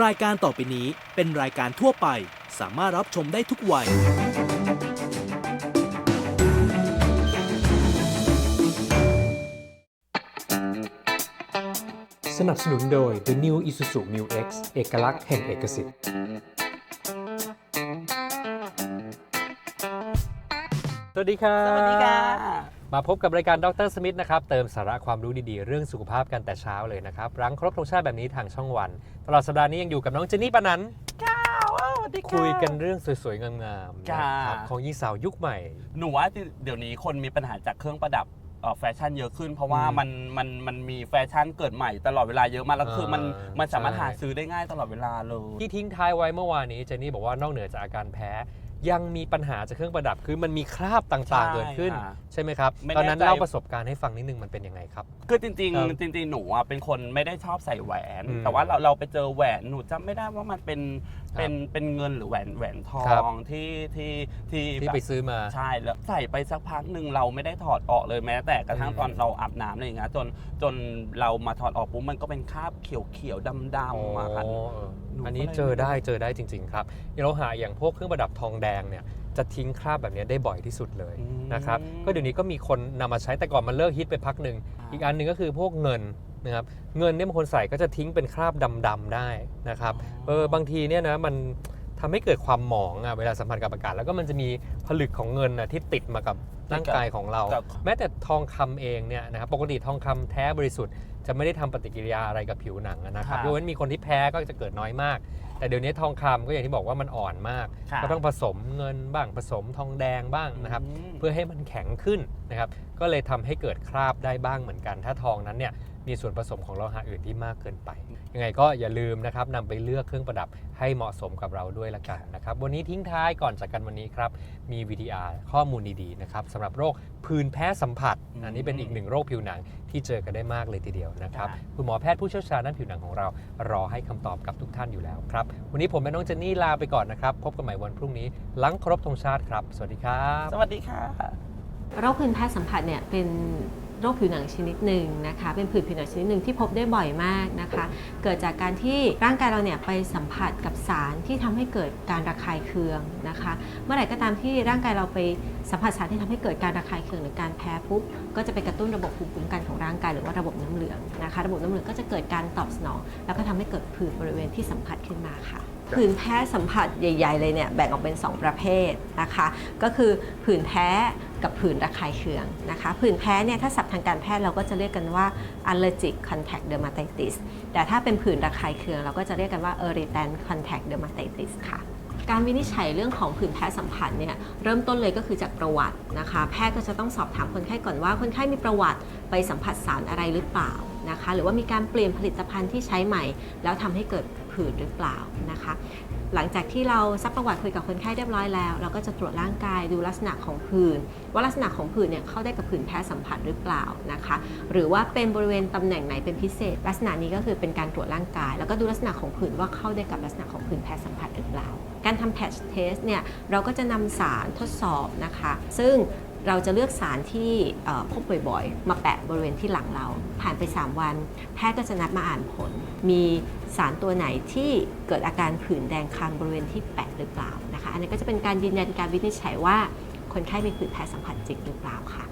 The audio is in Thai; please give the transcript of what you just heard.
รายการต่อไปนี้เป็นรายการทั่วไป สามารถรับชมได้ทุกวัย สนับสนุนโดย The New Isuzu Mu X เอกลักษณ์แห่งเอกสิทธิ์ สวัสดีครับ สวัสดีค่ะ มาพบกับรายการดรสมิธนะครับ เติมสาระความรู้ดีๆ เรื่องสุขภาพกันแต่เช้าเลยนะครับ รังครบธงชาติแบบนี้ทางช่องวัน ตลอดสัปดาห์นี้ยังอยู่กับน้องเจนนี่ปานันท์ค่ะว้าวสวัสดีค่ะคุยกันเรื่องสวยๆ งามๆค่ะนะครับของหญิงสาวยุคใหม่ หนูว่าเดี๋ยวนี้คนมีปัญหาจากเครื่องประดับเอ่อแฟชั่นเยอะขึ้น เพราะว่าอืมมันมันมันมีแฟชั่นเกิดใหม่ตลอดเวลาเยอะมากแล้วคือมันเออมันสามารถใช่ หาซื้อได้ง่ายตลอดเวลาเลย ที่ทิ้งท้ายไว้เมื่อวานนี้เจนนี่บอกว่านอกเหนือจากอาการแพ้ ยังมีปัญหาจากเครื่องประดับ คือมันมีคราบต่างๆใช่เกิดขึ้นค่ะใช่ไหมครับ ไม่ตอนนั้นแน่ใจ เล่าประสบการณ์ให้ฟังนิดนึงมันเป็นยังไงครับ คือจริงครับๆจริงๆหนูอะเป็นคนไม่ได้ชอบใส่แหวน อืมแต่ว่าเราเราไปเจอแหวนหนูจำไม่ได้ว่ามันเป็นครับเป็นเป็นเงินหรือแหวนแหวนทอครับ งที่ที่ที่ที่แบบไปซื้อมา ใช่แล้วใส่ไปสักพักหนึ่งเราไม่ได้ถอดออกเลยแม้ แต่กระทั่งอืมตอนเราอาบน้ำอะไรอย่างเงี้ยจนจนเรามาถอดออกปุ๊บมันก็เป็นคราบเขียวๆดำๆมาค่ะอ๋อเออหนูอันนี้ก็เลยเจอได้เจอได้จริง ๆ ครับอย่างเราหาอย่างพวกเครื่องประดับทองแดงเนี่ยจะทิ้งคราบแบบนี้ได้บ่อยที่สุดเลยอืมนะครับก็เดี๋ยวนี้ก็มีคนนำมาใช้แต่ก่อนมันเลิกฮิตไปพักหนึ่งอ่าอีกอันหนึ่งก็คือพวกเงินนะครับเงินเนี่ยบางคนใส่ก็จะทิ้งเป็นคราบดำๆได้นะครับเออบางทีเนี่ยนะมัน ทำให้เกิดความหมองอะเวลาสัมผัสกับอากาศแล้วก็มันจะมีผลึกของเงินอะที่ติดมากับร่างกายของเรากับแม้แต่ทองคำเองเนี่ยนะครับปกติทองคำแท้บริสุทธิ์จะไม่ได้ทำปฏิกิริยาอะไรกับผิวหนังอะนะครับค่ะยกเว้นมีคนที่แพ้ก็จะเกิดน้อยมาก แต่เดี๋ยวนี้ทองคำก็อย่างที่บอกว่ามันอ่อนมากค่ะก็ต้องผสมเงินบ้างผสมทองแดงบ้างนะครับอืมเพื่อให้มันแข็งขึ้นนะครับ ก็เลยทำให้เกิดคราบได้บ้างเหมือนกัน ถ้าทองนั้นเนี่ย มีส่วนผสมของโลหะอื่นที่มากเกินไป ยังไงก็อย่าลืมนะครับนำไปเลือกเครื่องประดับให้เหมาะสมกับเราด้วยละกันนะครับ วันนี้ทิ้งท้ายก่อนจากกันวันนี้ครับ มี VTR ข้อมูลดีๆนะครับสำหรับโรคผื่นแพ้สัมผัสอืมอันนี้เป็นอีกหนึ่งโรคผิวหนังที่เจอกันได้มากเลยทีเดียวนะครับค่ะคุณหมอแพทย์ผู้เชี่ยวชาญด้านผิวหนังของเรา รอให้คำตอบกับทุกท่านอยู่แล้วครับ วันนี้ผมและน้องเจนนี่ลาไปก่อนนะครับ พบกันใหม่วันพรุ่งนี้หลังครบธงชาติครับ สวัสดีครับ สวัสดีค่ะ โรคผื่นแพ้สัมผัสเนี่ยเป็น โรคผิวหนังชนิดหนึ่งนะคะ เป็นผื่นผิวหนังชนิดหนึ่งที่พบได้บ่อยมากนะคะ เกิดจากการที่ร่างกายเราเนี่ยไปสัมผัสกับสารที่ทำให้เกิดการระคายเคืองนะคะ เมื่อไหร่ก็ตามที่ร่างกายเราไปสัมผัสสารที่ทำให้เกิดการระคายเคืองหรือการแพ้ปุ๊บก็จะไปกระตุ้นระบบภูมิคุ้มกันของร่างกายหรือว่าระบบน้ำเหลืองนะคะ ระบบน้ำเหลืองก็จะเกิดการตอบสนอง แล้วก็ทำให้เกิดผื่นบริเวณที่สัมผัสขึ้นมาค่ะ ผื่นแพ้สัมผัสใหญ่ ๆ เลยเนี่ยแบ่งออกเป็น 2 ประเภทนะคะ ก็คือผื่นแพ้กับผื่นระคายเคืองนะคะ ผื่นแพ้เนี่ยถ้าศัพท์ทางการแพทย์เราก็จะเรียกกันว่า allergic contact dermatitis แต่ถ้าเป็นผื่นระคายเคือง เราก็จะเรียกกันว่า irritant contact dermatitis ค่ะการวินิจฉัยเรื่องของผื่นแพ้สัมผัสเนี่ยเริ่มต้นเลยก็คือจากประวัตินะคะ แพทย์ก็จะต้องสอบถามคนไข้ก่อนว่า คนไข้มีประวัติไปสัมผัสสารอะไรหรือเปล่านะคะ หรือว่ามีการเปลี่ยนผลิตภัณฑ์ที่ใช้ใหม่ แล้วทำให้เกิด ผื่นหรือเปล่านะคะ หลังจากที่เราซักประวัติคุยกับคนไข้เรียบร้อยแล้ว เราก็จะตรวจร่างกายดูลักษณะของผื่นว่าลักษณะของผื่นเนี่ยเข้าได้กับผื่นแพ้สัมผัสหรือเปล่านะคะ หรือว่าเป็นบริเวณตำแหน่งไหนเป็นพิเศษ ลักษณะนี้ก็คือเป็นการตรวจร่างกาย แล้วก็ดูลักษณะของผื่นว่าเข้าได้กับลักษณะของผื่นแพ้สัมผัสหรือเปล่า การทำ patch test เนี่ยเราก็จะนำสารทดสอบนะคะ ซึ่ง เราจะเลือกสารที่พบบ่อยๆ มาแปะบริเวณที่หลังเรา ผ่านไป 3 วัน แพทย์ก็จะนัดมาอ่านผล มีสารตัวไหนที่เกิดอาการผื่นแดงคันบริเวณที่แปะหรือเปล่านะคะ อันนี้ก็จะเป็นการยืนยันการวินิจฉัยว่าคนไข้มีผื่นแพ้สัมผัสจริงหรือเปล่าค่ะ